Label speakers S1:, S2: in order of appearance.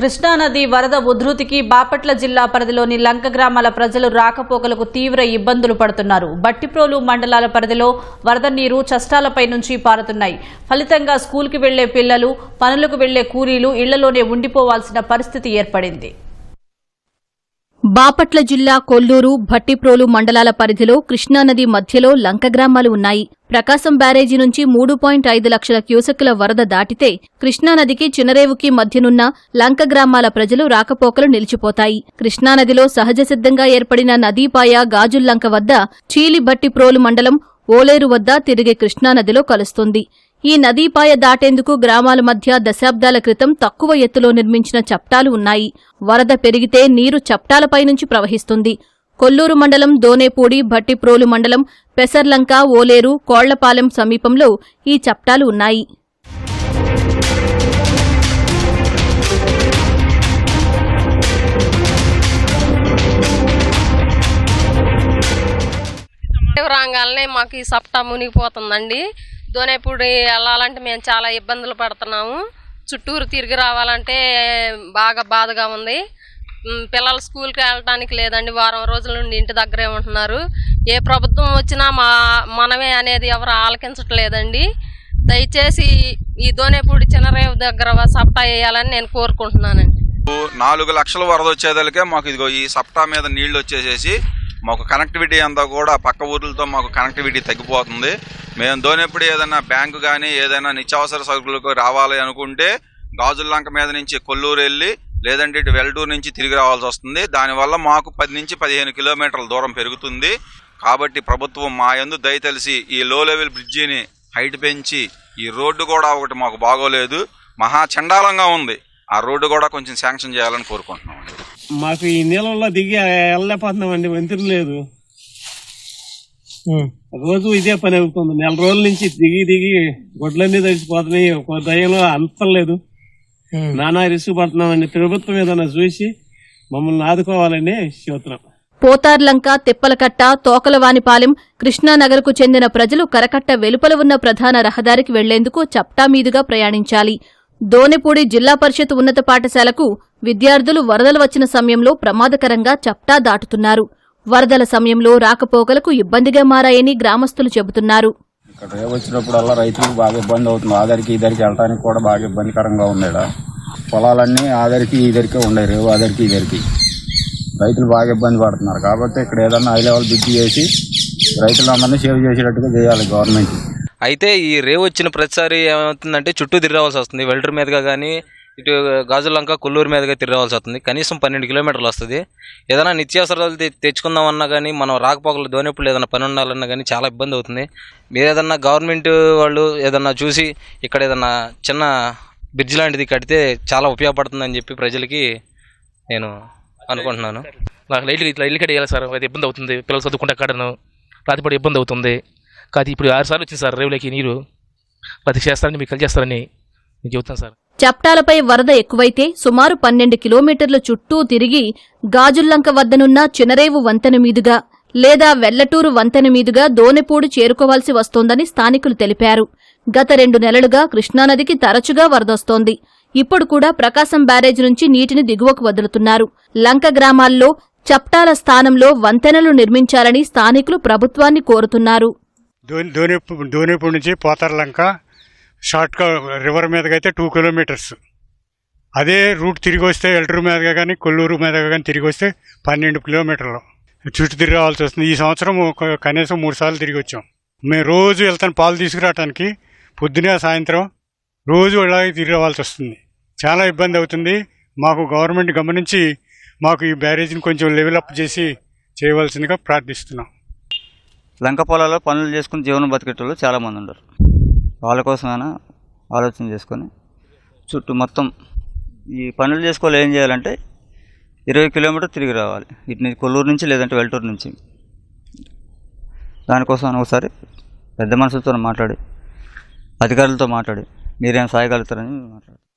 S1: కృష్ణానది వరద ఉధృతికి బాపట్ల జిల్లా పరిధిలోని లంక గ్రామాల ప్రజలు రాకపోకలకు తీవ్ర ఇబ్బందులు పడుతున్నారు. బట్టిప్రోలు మండలాల పరిధిలో వరద నీరు చష్టాలపై నుంచి పారుతున్నాయి. ఫలితంగా స్కూల్కి వెళ్ళే పిల్లలు పనులకు వెళ్ళే కూలీలు ఇళ్ళలోనే ఉండిపోవాల్సిన పరిస్థితి ఏర్పడింది.
S2: బాపట్ల జిల్లా కొల్లూరు భట్టిప్రోలు మండలాల పరిధిలో కృష్ణానది మధ్యలో లంక గ్రామాలు ఉన్నాయి. ప్రకాశం బ్యారేజీ నుంచి మూడు పాయింట్ ఐదు లక్షల క్యూసెక్కుల వరద దాటితే కృష్ణానదికి చినరేవుకి మధ్యనున్న లంక గ్రామాల ప్రజలు రాకపోకలు నిలిచిపోతాయి. కృష్ణానదిలో సహజ సిద్ధంగా ఏర్పడిన నదీపాయ గాజుల్లంక వద్ద చీలిభట్టిప్రోలు మండలం ఓలేరు వద్ద తిరిగి కృష్ణానదిలో కలుస్తుంది. ఈ నదీపాయ దాటేందుకు గ్రామాల మధ్య దశాబ్దాల క్రితం తక్కువ ఎత్తులో నిర్మించిన చప్టాలు ఉన్నాయి. వరద పెరిగితే నీరు చప్టాలపై నుంచి ప్రవహిస్తుంది. కొల్లూరు మండలం దోనేపూడి భట్టిప్రోలు మండలం పెసర్లంక ఓలేరు కోళ్ళపాలెం సమీపంలో ఈ చప్టాలు ఉన్నాయి.
S3: రాగానే మాకు ఈ సప్టా మునిగిపోతుందండి. దోనేపూడి వెళ్ళాలంటే మేము చాలా ఇబ్బందులు పడుతున్నాము. చుట్టూరు తిరిగి రావాలంటే బాగా బాధగా ఉంది. పిల్లలు స్కూల్కి వెళ్ళటానికి లేదండి. వారం రోజుల నుండి ఇంటి దగ్గరే ఉంటున్నారు. ఏ ప్రభుత్వం వచ్చినా మా మనమే అనేది ఎవరు ఆలకించట్లేదండి. దయచేసి ఈ దోనేపూడి చిన్నరేవు దగ్గర సప్టా వేయాలని నేను కోరుకుంటున్నానండి.
S4: నాలుగు లక్షల వరద వచ్చేదలికే మాకు ఇదిగో ఈ సప్తా మీద నీళ్ళు వచ్చేసేసి మాకు కనెక్టివిటీ అంతా కూడా పక్క ఊర్లతో మాకు కనెక్టివిటీ తగ్గిపోతుంది. మేము దోనెప్పుడు ఏదైనా బ్యాంకు కానీ ఏదైనా నిత్యావసర సరుకులకు రావాలి అనుకుంటే గాజుల్లంక మీద నుంచి కొల్లూరు వెళ్ళి లేదంటే ఇటు వెల్టూరు నుంచి తిరిగి రావాల్సి వస్తుంది. దానివల్ల మాకు పది నుంచి పదిహేను కిలోమీటర్ల దూరం పెరుగుతుంది. కాబట్టి ప్రభుత్వం మా యందు దయతలిసి ఈ లో లెవెల్ బ్రిడ్జిని హైట్ పెంచి ఈ రోడ్డు కూడా ఒకటి మాకు బాగోలేదు. మహా చండాలంగా ఉంది. ఆ రోడ్డు కూడా కొంచెం శాంక్షన్ చేయాలని కోరుకుంటున్నాం
S5: మాకు ఈ నీళ్ళల్లో దిగి వెళ్ళలేకపోతున్నాం అండి వంతులు లేదు. రోజు ఇదే పని అవుతుంది. నెల రోజుల నుంచి దిగి దిగి గొడ్లన్నీ తడిసిపోతున్నాయి ఒక దయంలో అంతం లేదు. నానా రిస్క్ పడుతున్నామండి ప్రభుత్వం ఏదైనా చూసి మమ్మల్ని ఆదుకోవాలని చెబుతున్నాం.
S2: పోతార్లంక తిప్పలకట్ట తోకలవానిపాలెం కృష్ణానగర్కు చెందిన ప్రజలు కరకట్ట వెలుపల ఉన్న ప్రధాన రహదారికి వెళ్ళేందుకు చప్టా మీదుగా ప్రయాణించాలి. దోనెపూడి జిల్లా పరిషత్ ఉన్నత పాఠశాలకు విద్యార్థులు వరదలు వచ్చిన సమయంలో ప్రమాదకరంగా చప్టా దాటుతున్నారు. వరదల సమయంలో రాకపోకలకు ఇబ్బందిగా మారాయని గ్రామస్తులు చెబుతున్నారు.
S6: ఇక్కడ రేవు వచ్చినప్పుడల్లా రైతులకు బాగా ఇబ్బంది అవుతుంది. ఆదరికి ఇదరికి వెళ్ళడానికి కూడా బాగా ఇబ్బందికరంగా ఉంది. పొలాలన్నీ ఆదరికి ఇదరికే ఉన్నాయి రేవు ఆదరికి ఇదరికి రైతులు బాగా ఇబ్బంది పడుతున్నారు. కాబట్టి ఇక్కడ ఏదన్నా హై లెవెల్ బ్రిడ్జ్ చేసి రైతులందరినీ సేవ్ చేసేటట్టుగా చేయాలి గవర్నమెంట్
S7: అయితే ఈ రేవు వచ్చిన ప్రతిసారి ఏమవుతుందంటే చుట్టూ తిరగవలసి వస్తుంది. వెల్టర్ మీదుగా కానీ ఇటు గాజులంక కొల్లూరు మీదుగా తిరగవలసి వస్తుంది. కనీసం పన్నెండు కిలోమీటర్లు వస్తుంది. ఏదైనా నిత్యావసరాలు తెచ్చుకుందామన్నా కానీ మనం రాకపోకలు దోనెప్పుడు ఏదైనా పని ఉండాలన్నా కానీ చాలా ఇబ్బంది అవుతుంది. మీరు ఏదన్నా గవర్నమెంట్ వాళ్ళు ఏదన్నా చూసి ఇక్కడ ఏదన్నా చిన్న బ్రిడ్జ్ లాంటిది కడితే చాలా ఉపయోగపడుతుందని చెప్పి ప్రజలకి నేను అనుకుంటున్నాను.
S8: నాకు లైట్లు ఇట్లా ఇల్లు కట్టేయాలి సార్. అది ఇబ్బంది అవుతుంది. పిల్లలు చదువుకుంటే కడను. రాత్రిపడి ఇబ్బంది అవుతుంది. కాదు ఇప్పుడు ఆరు సార్లు వచ్చింది సార్ రేవులకి నీరు. ప్రతి చేస్తారని మీకు కలిసి చేస్తారని నేను చెబుతాను సార్.
S2: చప్టాలపై వరద ఎక్కువైతే సుమారు పన్నెండు కిలోమీటర్ల చుట్టూ తిరిగి గాజుల్లంక వద్దనున్న చినరేవు వంతెన మీదుగా లేదా వెల్లటూరు వంతెన మీదుగా దోనెపూడి చేరుకోవాల్సి వస్తోందని స్థానికులు తెలిపారు. గత రెండు నెలలుగా కృష్ణానదికి తరచుగా వరదొస్తోంది. ఇప్పుడు కూడా ప్రకాశం బ్యారేజ్ నుంచి నీటిని దిగువకు వదులుతున్నారు. లంక గ్రామాల్లో చప్టాల స్థానంలో వంతెనలు నిర్మించాలని స్థానికులు ప్రభుత్వాన్ని కోరుతున్నారు.
S9: ధోనిపూడి నుంచి పోతార్లంక షార్ట్ రివర్ మీదకి అయితే టూ కిలోమీటర్స్. అదే రూట్ తిరిగి వస్తే ఎల్టూరు మీదగా కానీ కొల్లూరు మీదగా కానీ తిరిగి వస్తే పన్నెండు కిలోమీటర్లు. చుట్టూ తిరిగి రావాల్సి వస్తుంది. ఈ సంవత్సరం ఒక- కనీసం మూడు సార్లు తిరిగి వచ్చాం. మేము రోజు వెళ్తాను పాలు తీసుకురావటానికి. పొద్దునే సాయంత్రం రోజు ఇలాగే తిరిగి రావాల్సి వస్తుంది. చాలా ఇబ్బంది అవుతుంది. మాకు గవర్నమెంట్ గమనించి మాకు ఈ బ్యారేజ్ని కొంచెం లెవెల్ అప్ చేసి చేయవలసిందిగా ప్రార్థిస్తున్నాం.
S10: లంక పొలాల్లో పనులు చేసుకుని జీవనం బతికేటోళ్ళు చాలామంది ఉన్నారు. వాళ్ళ కోసమైనా ఆలోచన చేసుకొని చుట్టూ మొత్తం ఈ పనులు చేసుకోవాలి ఏం చేయాలంటే ఇరవై కిలోమీటర్ తిరిగి రావాలి. ఇటు నుంచి కొల్లూరు నుంచి లేదంటే వెల్టూరు నుంచి. దానికోసం ఒకసారి పెద్ద మనుషులతో మాట్లాడి అధికారులతో మాట్లాడి మీరేం సాయగలుగుతారని మాట్లాడు